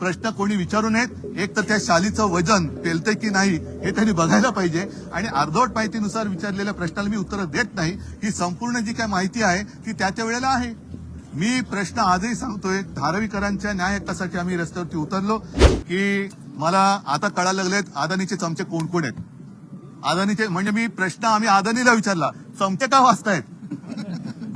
प्रश्न कोणी विचारू नयेत? एक तर त्या शालीचं वजन पेलतंय की नाही हे त्यांनी बघायला पाहिजे. आणि अर्धवट माहितीनुसार विचारलेल्या प्रश्नाला मी उत्तरं देत नाही. ही संपूर्ण जी काय माहिती आहे ती त्या त्या वेळेला आहे. मी प्रश्न आजही सांगतोय धारावीकरांच्या न्याय हक्कासाठी आम्ही रस्त्यावरती उतरलो की मला आता कळायला लागलेत अदानीचे चमचे कोण कोण आहेत? अदानीचे म्हणजे मी प्रश्न आम्ही अदानीला विचारला चमचे का वाचतायत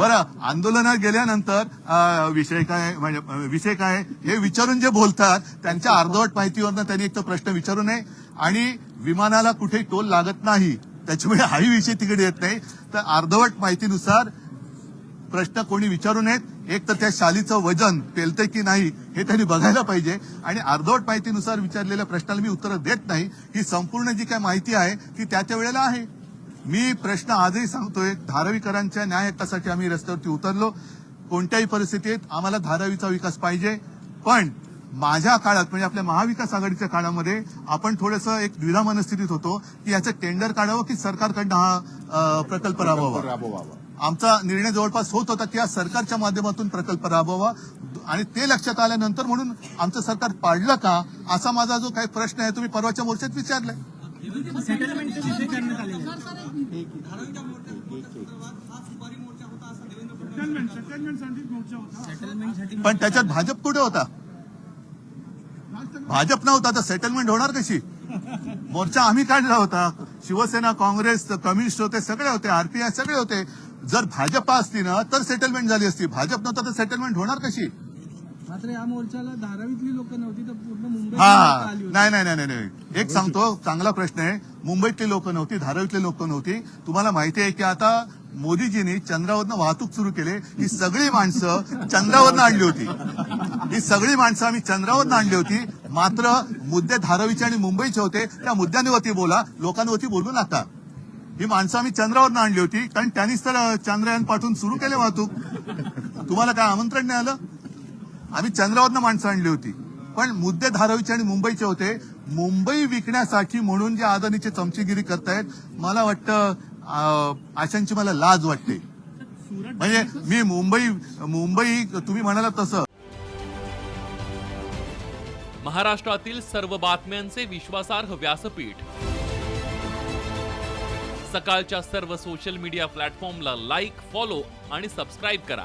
बरं आंदोलनात गेल्यानंतर विषय काय म्हणजे विषय काय हे विचारून जे बोलतात त्यांच्या अर्धवट माहितीवरनं त्यांनी एक तो प्रश्न विचारू नये. आणि विमानाला कुठेही टोल लागत नाही त्याच्यामुळे हाही विषय तिकडे येत नाही. तर अर्धवट माहितीनुसार प्रश्न कोणी विचारू नयेत. एक तर त्या शालीचं वजन पेलतंय की नाही हे त्यांनी बघायला पाहिजे. आणि अर्धवट माहितीनुसार विचारलेल्या प्रश्नाला मी उत्तरं देत नाही. ही संपूर्ण जी काय माहिती आहे ती त्या त्या वेळेला आहे. मी प्रश्न आजही सांगतोय धारावीकरांच्या न्याय हक्कासाठी आम्ही रस्त्यावरती उतरलो. कोणत्याही परिस्थितीत आम्हाला धारावीचा विकास पाहिजे. पण माझ्या काळात म्हणजे आपल्या महाविकास आघाडीच्या काळामध्ये आपण थोडंसं एक द्विधा मनस्थितीत होतो की याचं टेंडर काढावं की सरकारकडनं हा प्रकल्प राबवावा? राबवावा. आमचा निर्णय जवळपास होत होता की या सरकारच्या माध्यमातून प्रकल्प राबवावा. आणि ते लक्षात आल्यानंतर म्हणून आमचं सरकार पाडलं का असा माझा जो काही प्रश्न आहे तुम्ही परवाच्या मोर्चात विचारलाय. सेटलमेंटचे विषय करण्यात आले पण त्याच्यात भाजप कुठे होता? भाजप नव्हता तर सेटलमेंट होणार कशी? मोर्चा आम्ही काढला होता. शिवसेना काँग्रेस कम्युनिस्ट होते सगळे होते आरपीआय सगळे होते. जर भाजप असती ना तर सेटलमेंट झाली असती. भाजप नव्हता तर सेटलमेंट होणार कशी? मात्र या मोर्चाला धारावीतली लोक नव्हती तर पूर्ण मुंबई हा. नाही नाही नाही नाही. एक सांगतो चांगला प्रश्न आहे. मुंबईतली लोक नव्हती धारावीतली लोक नव्हती. तुम्हाला माहिती आहे की आता मोदीजींनी चंद्रावरनं वाहतूक सुरू केली. ही सगळी माणसं चंद्रावरनं आणली होती. ही सगळी माणसं आम्ही चंद्रावरनं आणली होती. मात्र मुद्दे धारावीचे आणि मुंबईचे होते. त्या मुद्द्यांवरती बोला. लोकांवरती बोलू नका. ही माणसं आम्ही चंद्रावरनं आणली होती. कारण त्यांनीच तर चंद्रयान पाठवून सुरू केले वाहतूक. तुम्हाला काय आमंत्रण नाही आलं? आम्ही चंद्रावरनं माणसं आणली होती. पण मुद्दे धारावीचे आणि मुंबईचे होते. मुंबई विकण्यासाठी म्हणून जे आदानीचे चमचीगिरी करतायत मला वाटतं आशांची अशांची मला लाज वाटते. म्हणजे मी मुंबई मुंबई तुम्ही म्हणाला तसं. महाराष्ट्रातील सर्व बातम्यांचे विश्वासार्ह व्यासपीठ. सकाळच्या सर्व सोशल मीडिया प्लॅटफॉर्मला लाईक फॉलो आणि सबस्क्राईब करा.